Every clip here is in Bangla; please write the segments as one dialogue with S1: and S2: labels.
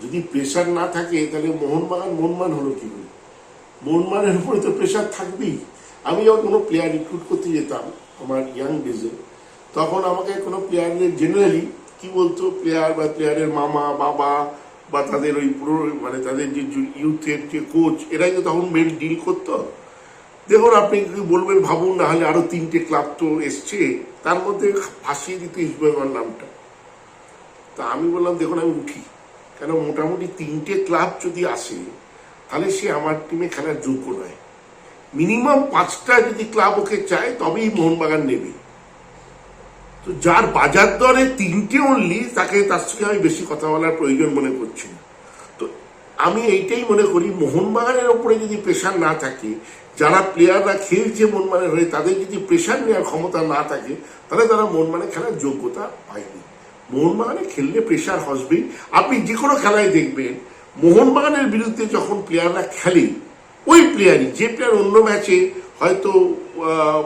S1: যদি প্রেশার না থাকে, তাহলে মোহনবাগান মনমান হলো কি করে? মনমানের উপরে তো প্রেশার থাকবেই। আমি যখন কোনো প্লেয়ার রিক্রুট করতে যেতাম, আমার ইয়াং ডেজে তখন আমাকে কোনো প্লেয়ারের জেনারেলি কি বলতো প্লেয়ার বা প্লেয়ারের মামা, বাবা বা তাদের ওই পুরো মানে তাদের যে ইউথের যে কোচ এরাই তো তখন মেন ডিল করতো। দেখুন, আপনি কি বলবেন, ভাবুন, না হলে আরও তিনটে ক্লাব তো এসছে, তার মধ্যে ভাসিয়ে দিতে ইস্টবেঙ্গল নামটা। তা আমি বললাম, দেখুন, আমি উঠি। কেন মোটামুটি তিনটে ক্লাব যদি আসে, তাহলে সে আমার টিমে খেলার যোগ্য নয়। মিনিমাম পাঁচটা যদি ক্লাব ওকে চায়, তবেই মোহনবাগান নেবে। তো যার বাজার দরে তিনটে অনলি তাকে তার সঙ্গে আমি বেশি কথা বলার প্রয়োজন মনে করছি না। তো আমি এইটাই মনে করি, মোহনবাগানের ওপরে যদি প্রেশার না থাকে, যারা প্লেয়াররা খেলছে মোহনবাগানের হয়ে, তাদের যদি প্রেশার নেওয়ার ক্ষমতা না থাকে, তাহলে তারা মোহনবাগানে খেলার যোগ্যতা পায়নি। মোহনবাগানে খেললে প্রেশার হসবেই আপনি যে কোনো খেলায় দেখবেন, মোহনবাগানের বিরুদ্ধে যখন প্লেয়াররা খেলে, ওই প্লেয়ারই যে প্লেয়ার অন্য ম্যাচে হয়তো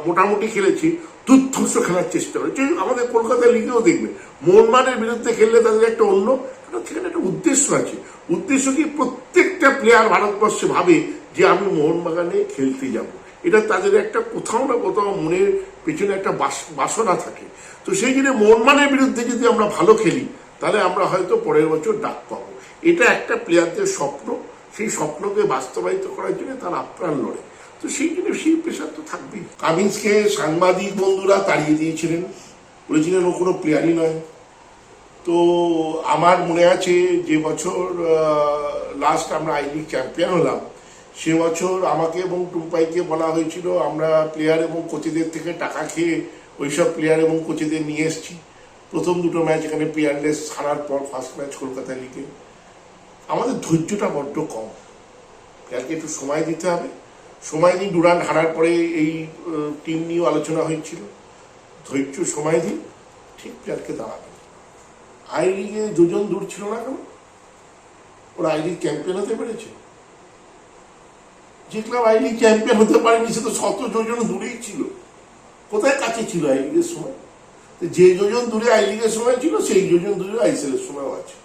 S1: মোটামুটি খেলেছে, দুর্ধর্ষ খেলার চেষ্টা করে। আমাদের কলকাতা লিগেও দেখবে, মোহনবাগানের বিরুদ্ধে খেললে তাদের একটা অন্য সেখানে একটা উদ্দেশ্য আছে। উদ্দেশ্য কি? প্রত্যেকটা প্লেয়ার ভারতবর্ষে ভাবে যে আমি মোহনবাগানে খেলতে যাব। এটা তাদের একটা কোথাও না কোথাও মনের পেছনে একটা বাস- বাসনা থাকে। তো সেই জন্য মোহনবাগানের বিরুদ্ধে যদি আমরা ভালো খেলি, তাহলে আমরা হয়তো পরের বছর ডাক পাবো। এটা একটা প্লেয়ারদের স্বপ্ন। সেই স্বপ্নকে বাস্তবায়িত করার জন্য তার আপ্রাণ লড়ে। তো সেই জন্য সেই প্রেশার তো থাকবেই। কামিন্সকে সাংবাদিক বন্ধুরা তাড়িয়ে দিয়েছিলেন। বলেছিলেন ও কোনো প্লেয়ারই নয়। তো আমার মনে আছে যে বছর লাস্ট আমরা আই লিগ চ্যাম্পিয়ন হলাম। সে বছর আমাকে এবং টুম্পাইকে বলা হয়েছিল, আমরা প্লেয়ার এবং কোচিদের থেকে টাকা খেয়ে ওইসব প্লেয়ার এবং কোচিদের নিয়ে এসেছি। প্রথম দুটো ম্যাচ এখানে প্লেয়ারলেস হারার পর ফার্স্ট ম্যাচ কলকাতা লিগে আমাদের ধৈর্যটা বড্ড কম। প্লেয়ারকে একটু সময় দিতে হবে। সময় দিন ডুরান হারার পরে এই টিম নিয়েও আলোচনা হয়েছিল। ধৈর্য, সময় দিন, ঠিক প্লেয়ারকে দাঁড়াবে আই লিগে দুজন দূর ছিল না কেন? ওরা আই লিগ হতে পেরেছে। যে ক্লাব আই লিগ চ্যাম্পিয়ন হতে পারেনি, সে তো শত যোজন দূরেই ছিল। কোথায় কাছে ছিল আই লিগের সময় যে যোজন দূরে আই লিগের সময় ছিল, সেই যোজন দূরে আইসেল এর সময়ও আছে।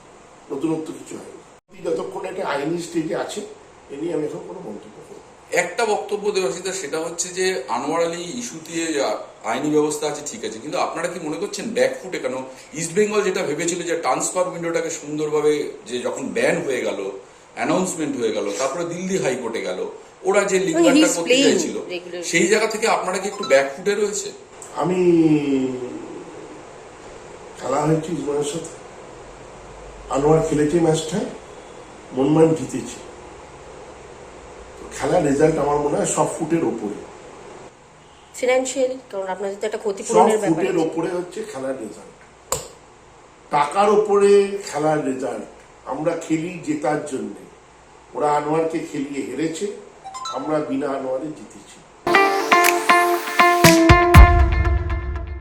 S1: নতুনত্ব কিছু হয়নি। যতক্ষণ এটা আইনি স্টেজে আছে, এ নিয়ে আমি এখন কোনো মন্তব্য
S2: একটা বক্তব্য দেবাশিতা সেটা হচ্ছে যে, আনোয়ার আলী ইস্যুতে আইনি ব্যবস্থা আছে, ঠিক আছে। কিন্তু আপনারা কি মনে করছেন ব্যাকফুটে কেন ইস্ট বেঙ্গল যেটা ভেবেছিল যে ট্রান্সফার উইন্ডোটাকে সুন্দরভাবে যে যখন ব্যান হয়ে গেল অ্যানাউন্সমেন্ট হয়ে গেল তারপরে দিল্লি হাইকোর্টে গেল ওরা যে
S3: he's
S2: করতে চাইছিল সেই জায়গা থেকে আপনারা কি একটু ব্যাকফুটে রয়েছে?
S1: আমি খেলা হয়েছে ইসমানের সাথে। আনোয়ার খেলেছে ম্যাচটা মনমান জিতেছে। তো খেলার রেজাল্ট আমার মনে হয় সব ফুটের ওপরে।
S3: ফিনান্সিয়ালি কারণ আপনাদের তো একটা
S1: সব
S3: ক্ষতিপূরণের ব্যাপার
S1: ফুটের ওপরে হচ্ছে খেলার রেজাল্ট টাকার ওপরে খেলার রেজাল্ট আমরা খেলি জেতার জন্যে। ওরা আনোয়ারকে খেলিয়ে হেরেছে আমরা বিনা আনোয়ারে জিতেছি।